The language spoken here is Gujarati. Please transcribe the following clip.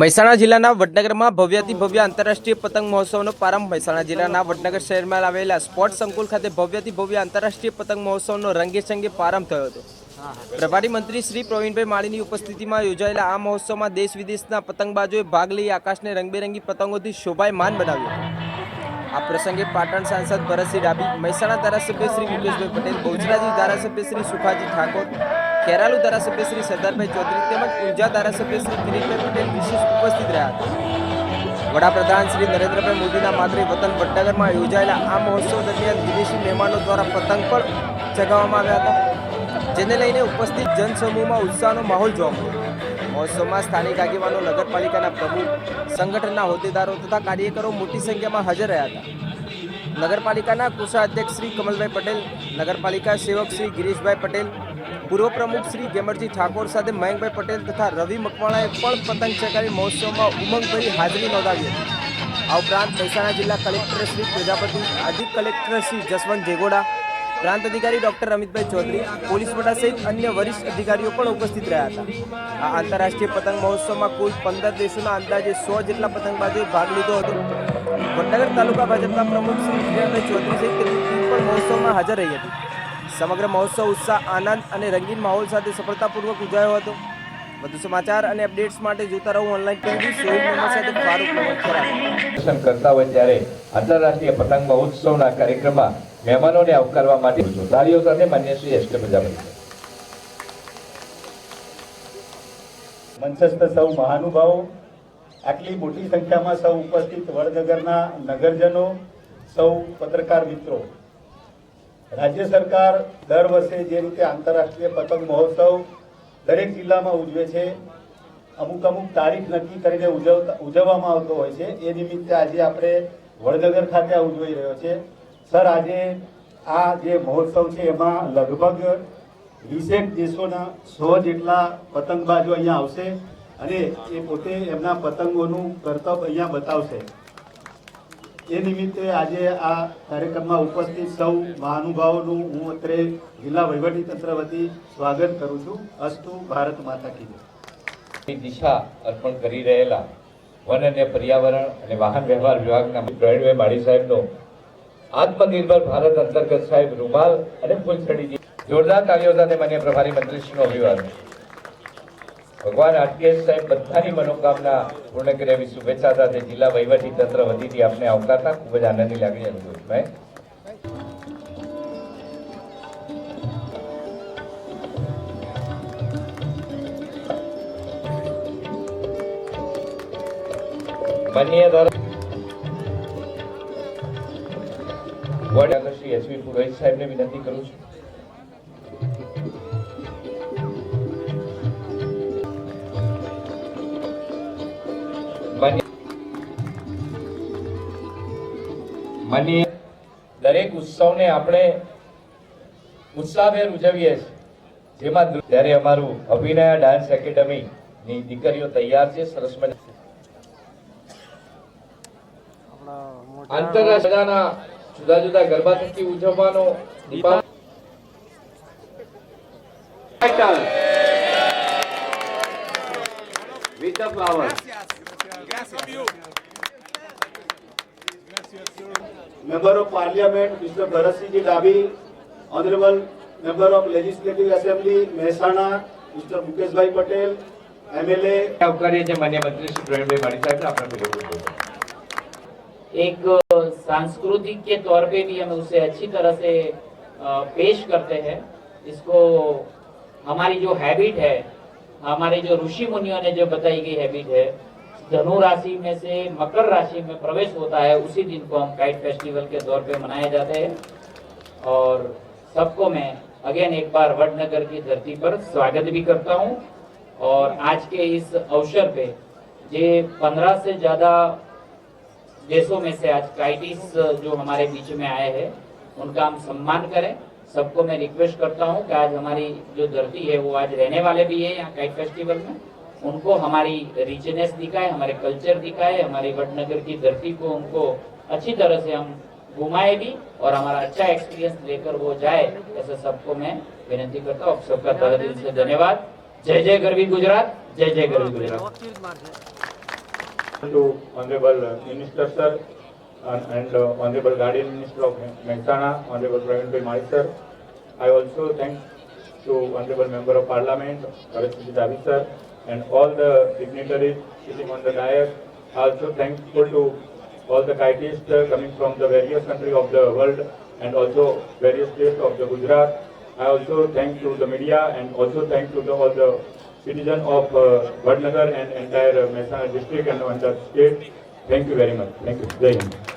મહેસાણા જિલ્લાના વડનગરમાં ભવ્યથી ભવ્ય આંતરરાષ્ટ્રીય પતંગ મહોત્સવનો પ્રારંભ મહેસાણા જિલ્લાના વડનગર શહેરમાં આવેલા સ્પોર્ટ સંકુલ ખાતે ભવ્યથી ભવ્ય આંતરરાષ્ટ્રીય પતંગ મહોત્સવનો રંગેચંગે પ્રારંભ થયો હતો. પ્રભારી મંત્રી શ્રી પ્રવીણભાઈ માળીની ઉપસ્થિતિમાં યોજાયેલા આ મહોત્સવમાં દેશ વિદેશના પતંગબાજોએ ભાગ લઈ આકાશને રંગબેરંગી પતંગોથી શોભાયમાન બનાવ્યું. આ પ્રસંગે પાટણ સાંસદ ભરતસિંહ ડાબી મહેસાણા ધારાસભ્ય શ્રી મુકેશભાઈ પટેલ, બહુચરાજી ધારાસભ્ય શ્રી સુખાજી ઠાકોર ખેરાલુ ધારાસભ્ય શ્રી સરદારભાઈ ચૌધરી તેમજ ઊંઝા ધારાસભ્ય શ્રી કિરીટભાઈ પટેલ વિશેષ ઉપસ્થિત રહ્યા હતા. વડાપ્રધાન શ્રી નરેન્દ્રભાઈ મોદીના માતૃ વતન વડનગરમાં યોજાયેલા આ મહોત્સવ દરમિયાન વિદેશી મહેમાનો દ્વારા પતંગ પણ ચગાવવામાં આવ્યા હતા, જેને લઈને ઉપસ્થિત જનસમૂહમાં ઉત્સાહનો માહોલ જોવા મળ્યો. મહોત્સવમાં સ્થાનિક આગેવાનો, નગરપાલિકાના પ્રમુખ, સંગઠનના હોદ્દેદારો તથા કાર્યકરો મોટી સંખ્યામાં હાજર રહ્યા હતા. નગરપાલિકાના કોષાધ્યક્ષ શ્રી કમલભાઈ પટેલ, નગરપાલિકા સેવક શ્રી ગિરીશભાઈ પટેલ પૂર્વ પ્રમુખ શ્રી ગેમરજી ઠાકોર સાથે મયંકભાઈ પટેલ તથા રવિ મકવાણાએ પણ પતંગ ચગાવી મહોત્સવમાં ઉમંગભરી હાજરી નોંધાવી હતી. આ ઉપરાંત મહેસાણા જિલ્લા કલેક્ટર શ્રી પ્રજાપતિ અધિક કલેક્ટર શ્રી જસવંત જેગોડા, પ્રાંત અધિકારી ડોક્ટર અમિતભાઈ ચૌધરી, પોલીસ વડા સહિત અન્ય વરિષ્ઠ અધિકારીઓ પણ ઉપસ્થિત રહ્યા હતા. આ આંતરરાષ્ટ્રીય પતંગ મહોત્સવમાં કુલ પંદર દેશોના અંદાજે સો જેટલા પતંગબાજોએ ભાગ લીધો હતો. વડનગર તાલુકા ભાજપના પ્રમુખ શ્રી વિજયભાઈ ચૌધરી સહિત ટીમ પણ મહોત્સવમાં હાજર રહી હતી. સમગ્ર મહોત્સવ ઉત્સાહ આનંદ અને રંગીન માહોલ સાથે સફળતાપૂર્વક ઉજવાયો હતો. વધુ સમાચાર અને અપડેટ્સ માટે જોતા રહો ઓનલાઈન ટીવી સોહિબ મોહમ્મદ સાથે ફારૂક કરતા હોય ત્યારે આંતરરાષ્ટ્રીય પતંગ મહોત્સવના કાર્યક્રમમાં મહેમાનોને આવકારવા માટે તાળીઓ સાથે માન્ય શ્રી એસ કે પ્રજાપતિ. મંચસ્થ સૌ મહાનુભાવો આટલી મોટી સંખ્યામાં સૌ ઉપસ્થિત વડનગરના નગરજનો સૌ પત્રકાર મિત્રો રાજ્ય સરકાર દર વર્ષે જે રીતે આંતરરાષ્ટ્રીય પતંગ મહોત્સવ દરેક જિલ્લામાં ઉજવે છે, અમુક અમુક તારીખ નક્કી કરીને ઉજવતા ઉજવવામાં આવતો હોય છે. એ નિમિત્તે આજે આપણે વડનગર ખાતે આ ઉજવાઈ રહ્યો છે. સર, આજે આ જે મહોત્સવ છે એમાં લગભગ વીસેક દેશોના સો જેટલા પતંગબાજો અહીંયા આવશે અને એ પોતે એમના પતંગોનું કરતબ અહીંયા બતાવશે. એ નિમિત્તે આજે આ કાર્યક્રમમાં ઉપસ્થિત સૌ મહાનુભાવોનું હું અત્રે જિલ્લા વહીવટીતંત્ર વતી સ્વાગત કરું છું અસ્તુ ભારત માતા કી જય. દિશા અર્પણ કરી રહેલા વન અને પર્યાવરણ અને વાહન વ્યવહાર વિભાગના પ્રવીણભાઈ માળી સાહેબનો આત્મનિર્ભર ભારત અંતર્ગત સાહેબ રૂમાલ અને ફૂલછડીજી જોરદાર કાર્યો સાથે માન્ય પ્રભારી મંત્રીશ્રીનો અભિવાદન ભગવાન આરટીએસ સાહેબ બધાની મનોકામના પૂર્ણ કરે એવી શુભેચ્છા સાથે જિલ્લા વહીવટી તંત્ર વતીથી આપને આવકારતા ખૂબ જ આનંદની લાગણી અનુભવી મેં માનનીય ધારા શ્રી એસવી પુરોહિત સાહેબને વિનંતી કરું છું માનનીય દરેક ઉત્સવને આપણે ઉત્સાહભેર ઉજવીએ છીએ. જેમાં જ્યારે અમારું અભિનય ડાન્સ એકેડમીની દીકરીઓ તૈયાર છે, સરસ આંતરરાષ્ટ્રીયના જુદા જુદા ગરબા થકી ઉજવવાનો with. Member of Parliament, Mr. Bharatji Dabi, Honorable Member of Legislative Assembly, Mehsana, Mr. Mukeshbhai Patel, MLA, આવકારીએ છીએ માન્ય મંત્રી શ્રી પ્રવીણભાઈ માળી સાહેબ આપણે બોલવું एक सांस्कृतिक के तौर पे भी हम उसे अच्छी तरह से अ, पेश करते हैं इसको हमारी जो हैबिट है हमारे जो ऋषि मुनियों ने जो बताई गई हैबिट है धनु राशि में से मकर राशि में प्रवेश होता है, उसी दिन को हम काइट फेस्टिवल के तौर पे मनाए जाते हैं। और सबको मैं अगेन एक बार वडनगर की धरती पर स्वागत भी करता हूँ। और आज के इस अवसर पे ये पंद्रह से ज़्यादा देशों में से आज काइटिस जो हमारे बीच में आए हैं, उनका हम सम्मान करें। सबको मैं रिक्वेस्ट करता हूँ कि आज हमारी जो धरती है, वो आज रहने वाले भी है यहाँ काइट फेस्टिवल में। उनको हमारी रिचनेस दिखाए हमारे कल्चर दिखाए हमारे वडनगर की धरती को उनको अच्छी तरह से हम घुमाए भी और हमारा अच्छा एक्सपीरियंस लेकर वो जाए ऐसे सबको मैं विनती करता हूँ। सबका तरह दिल से धन्यवाद। जय जय गरवी गुजरात जय जय Garvi Gujarat. To honourable minister sir and honourable guardian minister of Mehsana honourable Pravin bhai my sir I also thank to honourable member of parliament sir and all the dignitaries sitting on the dais. Also thankful to all the kiteists uh, coming from the various countries of the world and also various states of the Gujarat. I also thank to the media and also thank to the, all the citizens of uh, Vadnagar and entire uh, district and, and the state. Thank you very much. Thank you. Jai.